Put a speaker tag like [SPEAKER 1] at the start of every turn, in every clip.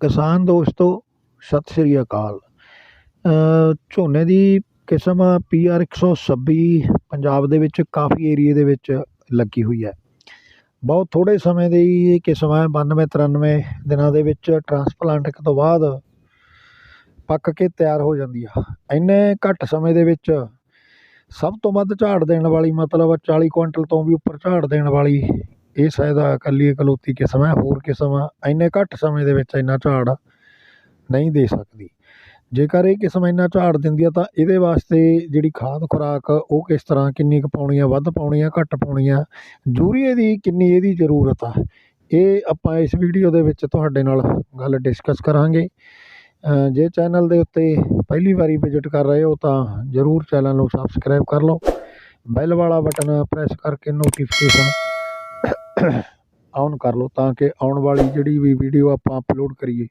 [SPEAKER 1] ਕਿਸਾਨ ਦੋਸਤੋ, ਸਤਿ ਸ੍ਰੀ ਅਕਾਲ। ਝੋਨੇ ਦੀ ਕਿਸਮ ਪੀ ਆਰ ਇੱਕ ਸੌ ਛੱਬੀ ਪੰਜਾਬ ਦੇ ਵਿੱਚ ਕਾਫੀ ਏਰੀਏ ਦੇ ਵਿੱਚ ਲੱਗੀ ਹੋਈ ਹੈ। ਬਹੁਤ ਥੋੜ੍ਹੇ ਸਮੇਂ ਦੀ ਇਹ ਕਿਸਮ ਹੈ, ਬਾਨਵੇਂ ਤਰਾਨਵੇਂ ਦਿਨਾਂ ਦੇ ਵਿੱਚ ਟਰਾਂਸਪਲਾਂਟ ਤੋਂ ਬਾਅਦ ਪੱਕ ਕੇ ਤਿਆਰ ਹੋ ਜਾਂਦੀ ਆ। ਇੰਨੇ ਘੱਟ ਸਮੇਂ ਦੇ ਵਿੱਚ ਸਭ ਤੋਂ ਵੱਧ ਝਾੜ ਦੇਣ ਵਾਲੀ ਮਤਲਬ ਚਾਲੀ ਕੁਇੰਟਲ ਤੋਂ ਵੀ ਉੱਪਰ ਝਾੜ ਦੇਣ ਵਾਲੀ ਇਹ ਸ਼ਾਇਦ ਇਕੱਲੀ ਇਕਲੌਤੀ ਕਿਸਮ ਹੈ, ਹੋਰ ਕਿਸਮ ਇੰਨੇ ਘੱਟ ਸਮੇਂ ਦੇ ਵਿੱਚ ਇੰਨਾ ਝਾੜ ਨਹੀਂ ਦੇ ਸਕਦੀ। ਜੇਕਰ ਇਹ ਕਿਸਮ ਇੰਨਾ ਝਾੜ ਦਿੰਦੀ ਆ ਤਾਂ ਇਹਦੇ ਵਾਸਤੇ ਜਿਹੜੀ ਖਾਦ ਖੁਰਾਕ, ਉਹ ਕਿਸ ਤਰ੍ਹਾਂ ਕਿੰਨੀ ਕੁ ਪਾਉਣੀ ਆ ਵੱਧ ਪਾਉਣੀ ਆ ਘੱਟ ਪਾਉਣੀ ਆ ਯੂਰੀਏ ਦੀ ਕਿੰਨੀ ਇਹਦੀ ਜ਼ਰੂਰਤ ਆ, ਇਹ ਆਪਾਂ ਇਸ ਵੀਡੀਓ ਦੇ ਵਿੱਚ ਤੁਹਾਡੇ ਨਾਲ ਗੱਲ ਡਿਸਕਸ ਕਰਾਂਗੇ। ਜੇ ਚੈਨਲ ਦੇ ਉੱਤੇ ਪਹਿਲੀ ਵਾਰੀ ਵਿਜ਼ਿਟ ਕਰ ਰਹੇ ਹੋ ਤਾਂ ਜ਼ਰੂਰ ਚੈਨਲ ਨੂੰ ਸਬਸਕ੍ਰਾਈਬ ਕਰ ਲਓ, ਬੈਲ ਵਾਲਾ ਬਟਨ ਪ੍ਰੈਸ ਕਰਕੇ ਨੋਟੀਫਿਕੇਸ਼ਨ ਔਨ ਕਰ ਲਓ ਤਾਂ ਕਿ ਆਉਣ ਵਾਲੀ ਜਿਹੜੀ ਵੀ ਵੀਡੀਓ ਆਪਾਂ ਅਪਲੋਡ ਕਰੀਏ,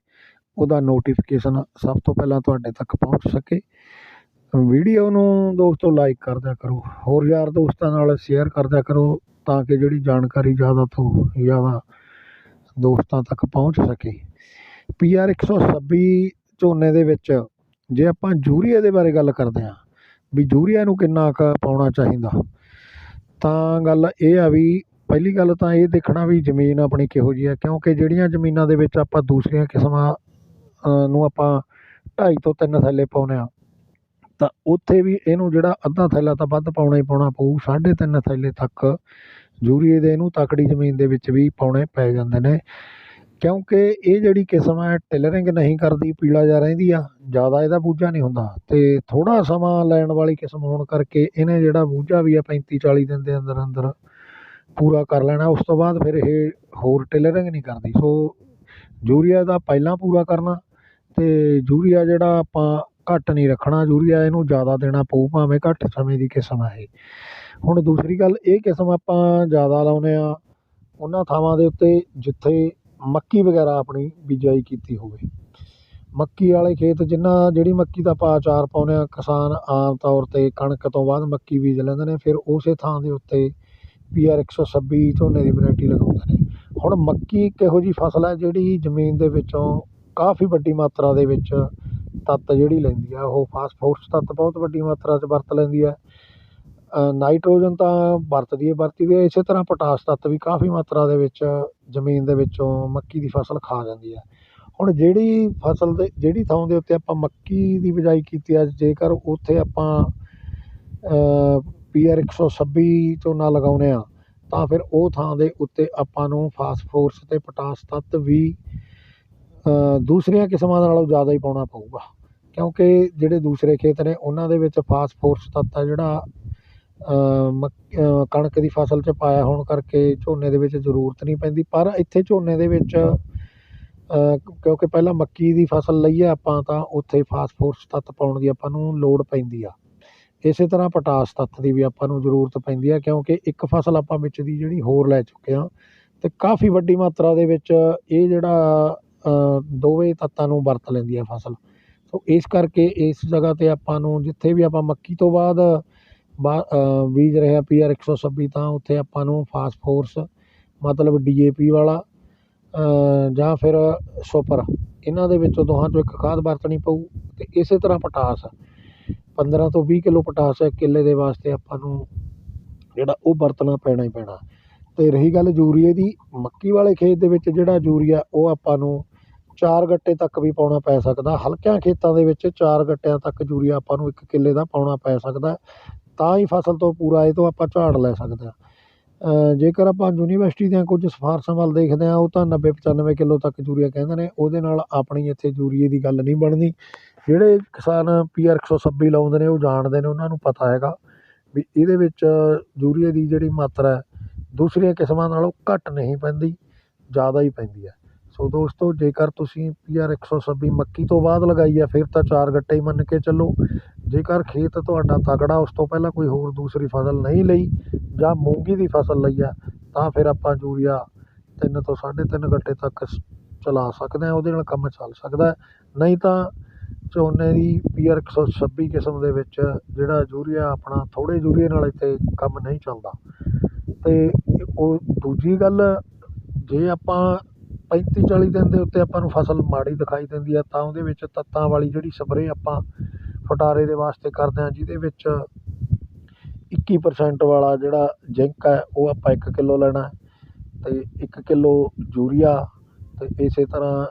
[SPEAKER 1] ਉਹਦਾ ਨੋਟੀਫਿਕੇਸ਼ਨ ਸਭ ਤੋਂ ਪਹਿਲਾਂ ਤੁਹਾਡੇ ਤੱਕ ਪਹੁੰਚ ਸਕੇ। ਵੀਡੀਓ ਨੂੰ ਦੋਸਤੋ ਲਾਈਕ ਕਰ ਦਿਆ ਕਰੋ, ਹੋਰ ਯਾਰ ਦੋਸਤਾਂ ਨਾਲ ਸ਼ੇਅਰ ਕਰ ਦਿਆ ਕਰੋ ਤਾਂ ਕਿ ਜਿਹੜੀ ਜਾਣਕਾਰੀ ਜ਼ਿਆਦਾ ਤੋਂ ਜ਼ਿਆਦਾ ਦੋਸਤਾਂ ਤੱਕ ਪਹੁੰਚ ਸਕੇ। ਪੀ ਆਰ ਇੱਕ ਸੌ ਛੱਬੀ ਝੋਨੇ ਦੇ ਵਿੱਚ ਜੇ ਆਪਾਂ ਯੂਰੀਆ ਦੇ ਬਾਰੇ ਗੱਲ ਕਰਦੇ ਹਾਂ, ਵੀ ਯੂਰੀਆ ਨੂੰ ਕਿੰਨਾ ਕੁ ਪਾਉਣਾ ਚਾਹੀਦਾ, ਤਾਂ ਗੱਲ ਇਹ ਆ ਵੀ ਪਹਿਲੀ ਗੱਲ ਤਾਂ ਇਹ ਦੇਖਣਾ ਵੀ ਜ਼ਮੀਨ ਆਪਣੀ ਕਿਹੋ ਜਿਹੀ ਹੈ, ਕਿਉਂਕਿ ਜਿਹੜੀਆਂ ਜ਼ਮੀਨਾਂ ਦੇ ਵਿੱਚ ਆਪਾਂ ਦੂਸਰੀਆਂ ਕਿਸਮਾਂ ਨੂੰ ਆਪਾਂ ਢਾਈ ਤੋਂ ਤਿੰਨ ਥੈਲੇ ਪਾਉਂਦੇ ਹਾਂ, ਤਾਂ ਉੱਥੇ ਵੀ ਇਹਨੂੰ ਜਿਹੜਾ ਅੱਧਾ ਥੈਲਾ ਤਾਂ ਵੱਧ ਪਾਉਣਾ ਹੀ ਪਾਉਣਾ ਪਊ, ਸਾਢੇ ਤਿੰਨ ਥੈਲੇ ਤੱਕ ਯੂਰੀਏ ਦੇ ਇਹਨੂੰ ਤਕੜੀ ਜ਼ਮੀਨ ਦੇ ਵਿੱਚ ਵੀ ਪਾਉਣੇ ਪੈ ਜਾਂਦੇ ਨੇ, ਕਿਉਂਕਿ ਇਹ ਜਿਹੜੀ ਕਿਸਮ ਹੈ, ਟਿਲਰਿੰਗ ਨਹੀਂ ਕਰਦੀ, ਪੀਲਾ ਜਿਹਾ ਰਹਿੰਦੀ ਆ, ਜ਼ਿਆਦਾ ਇਹਦਾ ਬੂਝਾ ਨਹੀਂ ਹੁੰਦਾ ਅਤੇ ਥੋੜ੍ਹਾ ਸਮਾਂ ਲੈਣ ਵਾਲੀ ਕਿਸਮ ਹੋਣ ਕਰਕੇ ਇਹਨੇ ਜਿਹੜਾ ਬੂਝਾ ਵੀ ਆ ਪੈਂਤੀ ਚਾਲੀ ਦਿਨ ਦੇ ਅੰਦਰ ਅੰਦਰ ਪੂਰਾ ਕਰ ਲੈਣਾ, ਉਸ ਤੋਂ ਬਾਅਦ ਫਿਰ ਇਹ ਹੋਰ ਟੇਲਰਿੰਗ ਨਹੀਂ ਕਰਦੀ। ਸੋ ਯੂਰੀਆ ਦਾ ਪਹਿਲਾਂ ਪੂਰਾ ਕਰਨਾ ਅਤੇ ਯੂਰੀਆ ਜਿਹੜਾ ਆਪਾਂ ਘੱਟ ਨਹੀਂ ਰੱਖਣਾ, ਯੂਰੀਆ ਇਹਨੂੰ ਜ਼ਿਆਦਾ ਦੇਣਾ ਪਊ, ਭਾਵੇਂ ਘੱਟ ਸਮੇਂ ਦੀ ਕਿਸਮ ਹੈ ਇਹ। ਹੁਣ ਦੂਸਰੀ ਗੱਲ, ਇਹ ਕਿਸਮ ਆਪਾਂ ਜ਼ਿਆਦਾ ਲਾਉਂਦੇ ਹਾਂ, ਉਹਨਾਂ ਥਾਵਾਂ ਦੇ ਉੱਤੇ ਜਿੱਥੇ ਮੱਕੀ ਵਗੈਰਾ ਆਪਣੀ ਬਿਜਾਈ ਕੀਤੀ ਹੋਵੇ। ਮੱਕੀ ਵਾਲੇ ਖੇਤ ਜਿੰਨਾ, ਜਿਹੜੀ ਮੱਕੀ ਦਾ ਆਪਾਂ ਅਚਾਰ ਪਾਉਂਦੇ ਹਾਂ, ਕਿਸਾਨ ਆਮ ਤੌਰ 'ਤੇ ਕਣਕ ਤੋਂ ਬਾਅਦ ਮੱਕੀ ਬੀਜ ਲੈਂਦੇ ਨੇ, ਫਿਰ ਉਸੇ ਥਾਂ ਦੇ ਉੱਤੇ ਪੀ ਆਰ ਇੱਕ ਸੌ ਛੱਬੀ ਝੋਨੇ ਦੀ ਵਰਾਇਟੀ ਲਗਾਉਂਦੇ ਨੇ। ਹੁਣ ਮੱਕੀ ਇੱਕ ਇਹੋ ਜਿਹੀ ਫਸਲ ਹੈ ਜਿਹੜੀ ਜ਼ਮੀਨ ਦੇ ਵਿੱਚੋਂ ਕਾਫੀ ਵੱਡੀ ਮਾਤਰਾ ਦੇ ਵਿੱਚ ਤੱਤ ਜਿਹੜੀ ਲੈਂਦੀ ਆ। ਉਹ ਫਾਸਫੋਰਸ ਤੱਤ ਬਹੁਤ ਵੱਡੀ ਮਾਤਰਾ 'ਚ ਵਰਤ ਲੈਂਦੀ ਹੈ ਨਾਈਟ੍ਰੋਜਨ ਤਾਂ ਵਰਤਦੀ ਹੈ ਵਰਤਦੀ ਹੈ ਇਸੇ ਤਰ੍ਹਾਂ ਪੋਟਾਸ਼ ਤੱਤ ਵੀ ਕਾਫੀ ਮਾਤਰਾ ਦੇ ਵਿੱਚ ਜ਼ਮੀਨ ਦੇ ਵਿੱਚੋਂ ਮੱਕੀ ਦੀ ਫਸਲ ਖਾ ਜਾਂਦੀ ਹੈ ਹੁਣ ਜਿਹੜੀ ਫਸਲ ਦੇ, ਜਿਹੜੀ ਥਾਂ ਦੇ ਉੱਤੇ ਆਪਾਂ ਮੱਕੀ ਦੀ ਬਿਜਾਈ ਕੀਤੀ ਆ, ਜੇਕਰ ਉੱਥੇ ਆਪਾਂ ਪੀ ਆਰ ਇੱਕ ਸੌ ਛੱਬੀ ਝੋਨਾ ਲਗਾਉਂਦੇ ਹਾਂ, ਤਾਂ ਫਿਰ ਉਹ ਥਾਂ ਦੇ ਉੱਤੇ ਆਪਾਂ ਨੂੰ ਫਾਸਫੋਰਸ ਅਤੇ ਪੋਟਾਸ਼ ਤੱਤ ਵੀ ਦੂਸਰੀਆਂ ਕਿਸਮਾਂ ਨਾਲੋਂ ਜ਼ਿਆਦਾ ਹੀ ਪਾਉਣਾ ਪਊਗਾ। ਕਿਉਂਕਿ ਜਿਹੜੇ ਦੂਸਰੇ ਖੇਤ ਨੇ, ਉਹਨਾਂ ਦੇ ਵਿੱਚ ਫਾਸਫੋਰਸ ਤੱਤ ਆ ਜਿਹੜਾ ਮੱਕ ਕਣਕ ਦੀ ਫਸਲ 'ਚ ਪਾਇਆ ਹੋਣ ਕਰਕੇ ਝੋਨੇ ਦੇ ਵਿੱਚ ਜ਼ਰੂਰਤ ਨਹੀਂ ਪੈਂਦੀ। ਪਰ ਇੱਥੇ ਝੋਨੇ ਦੇ ਵਿੱਚ ਕਿਉਂਕਿ ਪਹਿਲਾਂ ਮੱਕੀ ਦੀ ਫਸਲ ਲਈ ਹੈ ਆਪਾਂ, ਤਾਂ ਉੱਥੇ ਫਾਸਫੋਰਸ ਤੱਤ ਪਾਉਣ ਦੀ ਆਪਾਂ ਨੂੰ ਲੋੜ ਪੈਂਦੀ ਆ। ਇਸੇ ਤਰ੍ਹਾਂ ਪਟਾਸ ਤੱਤ ਦੀ ਵੀ ਆਪਾਂ ਨੂੰ ਜ਼ਰੂਰਤ ਪੈਂਦੀ ਹੈ ਕਿਉਂਕਿ ਇੱਕ ਫਸਲ ਆਪਾਂ ਵਿੱਚ ਦੀ ਜਿਹੜੀ ਹੋਰ ਲੈ ਚੁੱਕੇ ਹਾਂ ਅਤੇ ਕਾਫੀ ਵੱਡੀ ਮਾਤਰਾ ਦੇ ਵਿੱਚ ਇਹ ਜਿਹੜਾ ਦੋਵੇਂ ਤੱਤਾਂ ਨੂੰ ਵਰਤ ਲੈਂਦੀ ਹੈ ਫਸਲ। ਸੋ ਇਸ ਕਰਕੇ ਇਸ ਜਗ੍ਹਾ 'ਤੇ ਆਪਾਂ ਨੂੰ ਜਿੱਥੇ ਵੀ ਆਪਾਂ ਮੱਕੀ ਤੋਂ ਬਾਅਦ ਬੀਜ ਰਹੇ ਆ ਪੀ ਆਰ ਇੱਕ ਸੌ ਛੱਬੀ, ਤਾਂ ਉੱਥੇ ਆਪਾਂ ਨੂੰ ਫਾਸਫੋਰਸ ਮਤਲਬ ਡੀ ਏ ਪੀ ਵਾਲਾ ਜਾਂ ਫਿਰ ਸੁਪਰ। ਇਹਨਾਂ ਦੇ ਵਿੱਚੋਂ ਦੋਹਾਂ 'ਚੋਂ ਇੱਕ ਖਾਦ ਵਰਤਣੀ ਪਊ ਅਤੇ ਇਸੇ ਤਰ੍ਹਾਂ ਪਟਾਸ। ਪੰਦਰਾਂ ਤੋਂ ਵੀਹ ਕਿਲੋ ਪੋਟਾਸ਼ ਕਿੱਲੇ ਦੇ ਵਾਸਤੇ ਆਪਾਂ ਨੂੰ ਜਿਹੜਾ ਉਹ ਵਰਤਣਾ ਪੈਣਾ ਹੀ ਪੈਣਾ। ਅਤੇ ਰਹੀ ਗੱਲ ਯੂਰੀਏ ਦੀ, ਮੱਕੀ ਵਾਲੇ ਖੇਤ ਦੇ ਵਿੱਚ ਜਿਹੜਾ ਯੂਰੀਆ, ਉਹ ਆਪਾਂ ਨੂੰ ਚਾਰ ਗੱਟੇ ਤੱਕ ਵੀ ਪਾਉਣਾ ਪੈ ਸਕਦਾ। ਹਲਕਿਆਂ ਖੇਤਾਂ ਦੇ ਵਿੱਚ ਚਾਰ ਗੱਟਿਆਂ ਤੱਕ ਯੂਰੀਆ ਆਪਾਂ ਨੂੰ ਇੱਕ ਕਿੱਲੇ ਦਾ ਪਾਉਣਾ ਪੈ ਸਕਦਾ। ਤਾਂ ਹੀ ਫਸਲ ਤੋਂ ਪੂਰਾ ਇਹ ਤੋਂ ਆਪਾਂ ਝਾੜ ਲੈ ਸਕਦੇ ਹਾਂ। ਜੇਕਰ ਆਪਾਂ ਯੂਨੀਵਰਸਿਟੀ ਦੀਆਂ ਕੁਝ ਸਿਫਾਰਸ਼ਾਂ ਵੱਲ ਦੇਖਦੇ ਹਾਂ, ਉਹ ਤਾਂ ਨੱਬੇ ਪਚਾਨਵੇਂ ਕਿਲੋ ਤੱਕ ਯੂਰੀਆ ਕਹਿੰਦੇ ਨੇ। ਉਹਦੇ ਨਾਲ ਆਪਣੀ ਇੱਥੇ ਯੂਰੀਏ ਦੀ ਗੱਲ ਨਹੀਂ ਬਣਨੀ। ਜਿਹੜੇ ਕਿਸਾਨ ਪੀ ਆਰ ਇੱਕ ਸੌ ਛੱਬੀ ਲਾਉਂਦੇ ਨੇ, ਉਹ ਜਾਣਦੇ ਨੇ, ਉਹਨਾਂ ਨੂੰ ਪਤਾ ਹੈਗਾ ਵੀ ਇਹਦੇ ਵਿੱਚ ਯੂਰੀਏ ਦੀ ਜਿਹੜੀ ਮਾਤਰਾ ਦੂਸਰੀਆਂ ਕਿਸਮਾਂ ਨਾਲੋਂ ਘੱਟ ਨਹੀਂ ਪੈਂਦੀ, ਜ਼ਿਆਦਾ ਹੀ ਪੈਂਦੀ ਹੈ। ਸੋ ਦੋਸਤੋ, ਜੇਕਰ ਤੁਸੀਂ ਪੀ ਆਰ ਇੱਕ ਸੌ ਛੱਬੀ ਮੱਕੀ ਤੋਂ ਬਾਅਦ ਲਗਾਈ ਹੈ, ਫਿਰ ਤਾਂ ਚਾਰ ਗੱਟੇ ਹੀ ਮੰਨ ਕੇ ਚੱਲੋ। ਜੇਕਰ ਖੇਤ ਤੁਹਾਡਾ ਤਕੜਾ, ਉਸ ਤੋਂ ਪਹਿਲਾਂ ਕੋਈ ਹੋਰ ਦੂਸਰੀ ਫਸਲ ਨਹੀਂ ਲਈ, ਜਾਂ ਮੂੰਗੀ ਦੀ ਫਸਲ ਲਈ ਹੈ, ਤਾਂ ਫਿਰ ਆਪਾਂ ਯੂਰੀਆ ਤਿੰਨ ਤੋਂ ਸਾਢੇ ਤਿੰਨ ਗੱਟੇ ਤੱਕ ਚਲਾ ਸਕਦੇ ਹਾਂ, ਉਹਦੇ ਨਾਲ ਕੰਮ ਚੱਲ ਸਕਦਾ ਨਹੀਂ ਤਾਂ ਝੋਨੇ ਦੀ ਪੀ ਆਰ ਇੱਕ ਸੌ ਛੱਬੀ ਕਿਸਮ ਦੇ ਵਿੱਚ ਜਿਹੜਾ ਯੂਰੀਆ ਆਪਣਾ ਥੋੜ੍ਹੇ ਯੂਰੀਏ ਨਾਲ ਇੱਥੇ ਕੰਮ ਨਹੀਂ ਚੱਲਦਾ। ਅਤੇ ਉਹ ਦੂਜੀ ਗੱਲ, ਜੇ ਆਪਾਂ 35 40 ਦਿਨ ਦੇ ਉੱਤੇ ਆਪਾਂ ਨੂੰ ਫਸਲ ਮਾੜੀ ਦਿਖਾਈ ਦਿੰਦੀ ਆ, ਤਾਂ ਉਹਦੇ ਵਿੱਚ ਤੱਤਾਂ ਵਾਲੀ ਜਿਹੜੀ ਸਪਰੇਅ ਆਪਾਂ ਫਟਾਰੇ ਦੇ ਵਾਸਤੇ ਕਰਦੇ ਹਾਂ, ਜਿਹਦੇ ਵਿੱਚ 21% ਵਾਲਾ ਜਿਹੜਾ ਜ਼ਿੰਕ ਹੈ, ਉਹ ਆਪਾਂ ਇੱਕ ਕਿਲੋ ਲੈਣਾ ਅਤੇ ਇੱਕ ਕਿਲੋ ਯੂਰੀਆ ਅਤੇ ਇਸੇ ਤਰ੍ਹਾਂ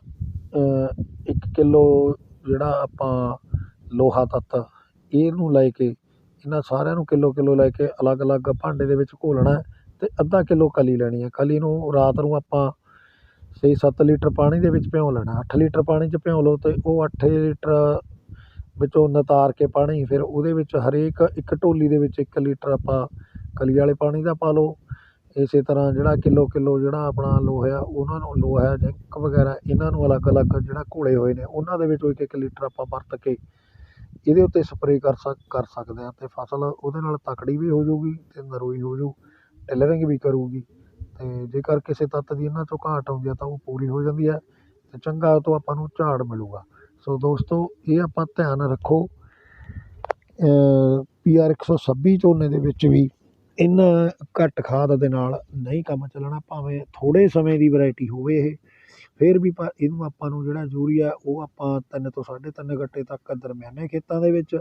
[SPEAKER 1] ਇੱਕ ਕਿਲੋ ਜਿਹੜਾ ਆਪਾਂ ਲੋਹਾ ਤੱਤ, ਇਹਨੂੰ ਲੈ ਕੇ, ਇਹਨਾਂ ਸਾਰਿਆਂ ਨੂੰ ਕਿਲੋ ਕਿਲੋ ਲੈ ਕੇ ਅਲੱਗ ਅਲੱਗ ਭਾਂਡੇ ਦੇ ਵਿੱਚ ਘੋਲਣਾ ਅਤੇ ਅੱਧਾ ਕਿਲੋ ਕਲੀ ਲੈਣੀ ਹੈ। ਕਲੀ ਨੂੰ ਰਾਤ ਨੂੰ ਆਪਾਂ ਛੇ ਸੱਤ ਲੀਟਰ ਪਾਣੀ ਦੇ ਵਿੱਚ ਭਿਓਂ ਲੈਣਾ। ਅੱਠ ਲੀਟਰ ਪਾਣੀ 'ਚ ਭਿਓਂ ਲਓ ਅਤੇ ਉਹ ਅੱਠ ਲੀਟਰ ਵਿੱਚੋਂ ਨਿਤਾਰ ਕੇ ਪਾਣੀ, ਫਿਰ ਉਹਦੇ ਵਿੱਚ ਹਰੇਕ ਇੱਕ ਢੋਲੀ ਦੇ ਵਿੱਚ ਇੱਕ ਲੀਟਰ ਆਪਾਂ ਕਲੀ ਵਾਲੇ ਪਾਣੀ ਦਾ ਪਾ ਲਓ। ਇਸੇ ਤਰ੍ਹਾਂ ਜਿਹੜਾ ਕਿਲੋ ਕਿਲੋ ਜਿਹੜਾ ਆਪਣਾ ਲੋਹਾ ਉਹਨਾਂ ਨੂੰ ਲੋਹਾ ਜ਼ਿੰਕ ਵਗੈਰਾ ਇਹਨਾਂ ਨੂੰ ਅਲੱਗ ਅਲੱਗ ਜਿਹੜਾ ਘੋਲੇ ਹੋਏ ਨੇ, ਉਹਨਾਂ ਦੇ ਵਿੱਚੋਂ ਇੱਕ ਇੱਕ ਲੀਟਰ ਆਪਾਂ ਵਰਤ ਕੇ ਇਹਦੇ ਉੱਤੇ ਸਪਰੇਅ ਕਰ ਸਕ, ਕਰ ਸਕਦੇ ਹਾਂ ਅਤੇ ਫਸਲ ਉਹਦੇ ਨਾਲ ਤਕੜੀ ਵੀ ਹੋ ਜਾਊਗੀ ਅਤੇ ਨਰੋਈ ਹੋ ਜਾਊ, ਟਿਲਰਿੰਗ ਵੀ ਕਰੂਗੀ ਅਤੇ ਜੇਕਰ ਕਿਸੇ ਤੱਤ ਦੀ ਇਹਨਾਂ 'ਚੋਂ ਘਾਟ ਆਉਂਦੀ ਹੈ ਤਾਂ ਉਹ ਪੂਰੀ ਹੋ ਜਾਂਦੀ ਹੈ ਅਤੇ ਚੰਗਾ ਤੋਂ ਆਪਾਂ ਨੂੰ ਝਾੜ ਮਿਲੂਗਾ। ਸੋ ਦੋਸਤੋ, ਇਹ ਆਪਾਂ ਧਿਆਨ ਰੱਖੋ ਪੀ ਆਰ ਇੱਕ ਸੌ ਛੱਬੀ ਝੋਨੇ ਦੇ ਵਿੱਚ ਵੀ ਇਹਨਾਂ ਘੱਟ ਖਾਦ ਦੇ ਨਾਲ ਨਹੀਂ ਕੰਮ ਚੱਲਣਾ, ਭਾਵੇਂ ਥੋੜ੍ਹੇ ਸਮੇਂ ਦੀ ਵਰਾਇਟੀ ਹੋਵੇ ਇਹ, ਫਿਰ ਵੀ ਪਰ ਇਹਨੂੰ ਆਪਾਂ ਨੂੰ ਜਿਹੜਾ ਯੂਰੀਆ ਉਹ ਆਪਾਂ ਤਿੰਨ ਤੋਂ ਸਾਢੇ ਤਿੰਨ ਗੱਟੇ ਤੱਕ ਦਰਮਿਆਨੇ ਖੇਤਾਂ ਦੇ ਵਿੱਚ,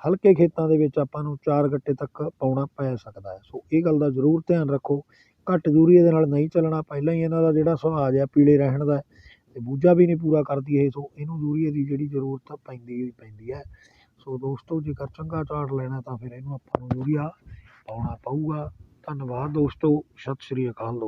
[SPEAKER 1] ਹਲਕੇ ਖੇਤਾਂ ਦੇ ਵਿੱਚ ਆਪਾਂ ਨੂੰ ਚਾਰ ਗੱਟੇ ਤੱਕ ਪਾਉਣਾ ਪੈ ਸਕਦਾ ਹੈ। ਸੋ ਇਹ ਗੱਲ ਦਾ ਜ਼ਰੂਰ ਧਿਆਨ ਰੱਖੋ। ਘੱਟ ਯੂਰੀਏ ਦੇ ਨਾਲ ਨਹੀਂ ਚੱਲਣਾ, ਪਹਿਲਾਂ ਹੀ ਇਹਨਾਂ ਦਾ ਜਿਹੜਾ ਸੁਭਾਅ ਆ ਪੀਲੇ ਰਹਿਣ ਦਾ ਅਤੇ ਬੂਝਾ ਵੀ ਨਹੀਂ ਪੂਰਾ ਕਰਦੀ ਇਹ, ਸੋ ਇਹਨੂੰ ਯੂਰੀਏ ਦੀ ਜਿਹੜੀ ਜ਼ਰੂਰਤ ਪੈਂਦੀ ਹੀ ਪੈਂਦੀ ਹੈ। ਸੋ ਦੋਸਤੋ ਜੇਕਰ ਚੰਗਾ ਝਾੜ ਲੈਣਾ ਤਾਂ ਫਿਰ ਇਹਨੂੰ ਆਪਾਂ ਨੂੰ ਯੂਰੀਆ ਪਾਉਣਾ ਪਊਗਾ। ਧੰਨਵਾਦ ਦੋਸਤੋ। ਸਤਿ ਸ਼੍ਰੀ ਅਕਾਲ ਦੋਸਤੋ।